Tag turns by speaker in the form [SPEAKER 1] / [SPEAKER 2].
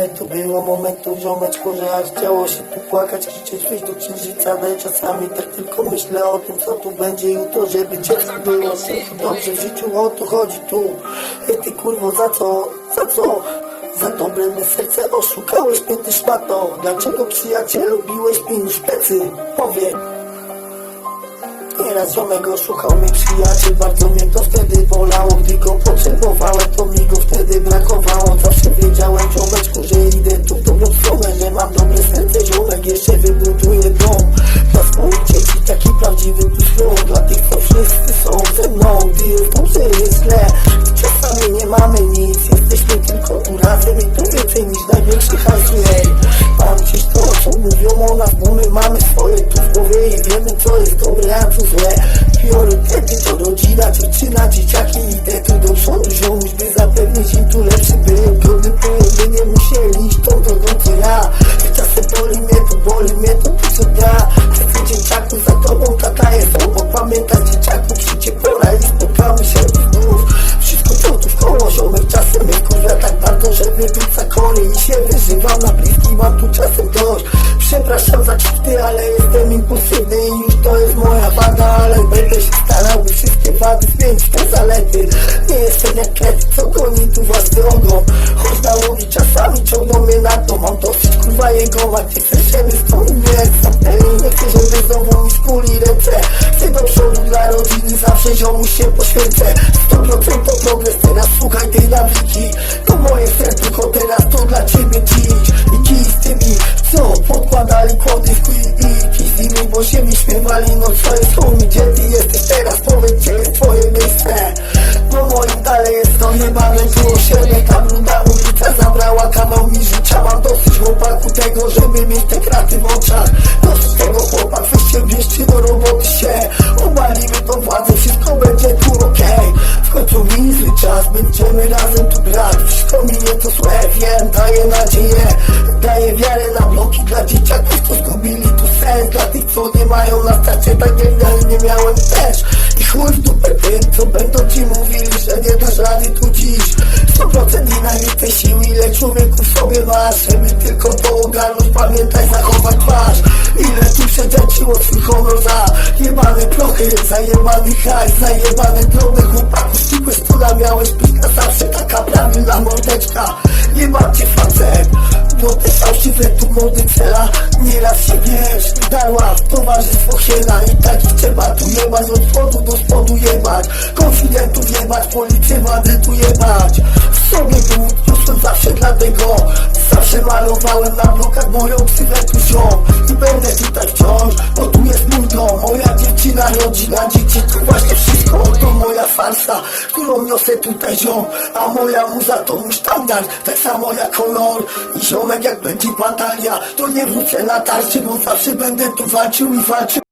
[SPEAKER 1] Ile tu było momentów, ziomeczku, że aż chciało się tu płakać, krzyczeć coś do księżyca, ale czasami tak tylko myślę o tym, co tu będzie jutro, żeby dziecko było dobrze w życiu, o to chodzi tu. Ej ty kurwo, za co, za co? Za dobre me serce oszukałeś mnie ty szmato Dlaczego przyjacielu biłeś mi szpecy? Powiedz Nieraz ziomek oszukał mnie przyjaciel Bardzo schron Dla tych co wszyscy są ze mną. Gdy jest dobrze jest źle. Czasami nie mamy nic. Jesteśmy tylko tu razem I to więcej niż największy hajs. Jej Mam gdzieś to co mówią o nas Bo my mamy swoje tu w głowie I wiemy co jest dobre, a co złe. Priorytety to rodzina, dziewczyna, dzieciaki Idę tu do się wyżywam na bliski Mam tu czasem dość. Przepraszam za czwty, ale jestem impulsywny I już to jest moja wada Ale będę się starał, by wszystkie wady zmienić te zalety. Nie jestem jak kret, co goni tu własny ogon. Choć nałogi czasami ciągną mnie na to Mam dosyć kurwa jego, macie przeszemy skąd mnie Zamknęli, nie chcę, żeby znowu mi skuli ręce. Chcę do przodu dla rodziny, zawsze ziomuś się poświęcę 100% to progres, teraz słuchaj tej nawiki To moje serducho, teraz to dla ciebie dziś. I kij z tymi, co podkładali kłody w kuj i kij z nimi, bo się mi śmiewali. No co jest homie, gdzie ty jesteś teraz, powiedz gdzie jest twoje miejsce. No moim dalej jest to niebane, tu osiedle Ta brudna ulica zabrała kawał mi życia. Mam dosyć chłopaku tego, żeby mieć te kraty w oczach będziemy razem tu grać. Minie to złe, wiem, daję nadzieję Daję wiarę na bloki dla dzieciaków, co zgubili tu sens. Dla tych, co nie mają na starcie, tak jak ja nie miałem też. I chuj w dupę tym, co będą ci mówili, że nie dasz rady tu dziś. 100% i najwięcej siły, ile człowieku sobie masz. Żeby tylko to ogarnąć, pamiętaj zachować twarz. Ile tu przedeczyło swój honor za jebane prochy Zajebany hajs, zajebane drobne chłopaku Stikłe stula miałeś na zawsze taka prawilna mordeczka. Nie mam cię facet te fałszywe tu młody cela Nieraz się wiesz, darła towarzystwo hiena I takich trzeba tu jebać, od spodu do spodu jebać. Konfidentów jebać, policję wadę tu jebać. W sobie był, niosłem zawsze dlatego Zawsze malowałem na blokach moją ksywę farsa, którą niosę tutaj ziom A moja muza to mój sztandar, tak samo jak honor. I ziomek jak będzie batalia, to nie wrócę na tarczy Bo zawsze będę tu walczył i walczył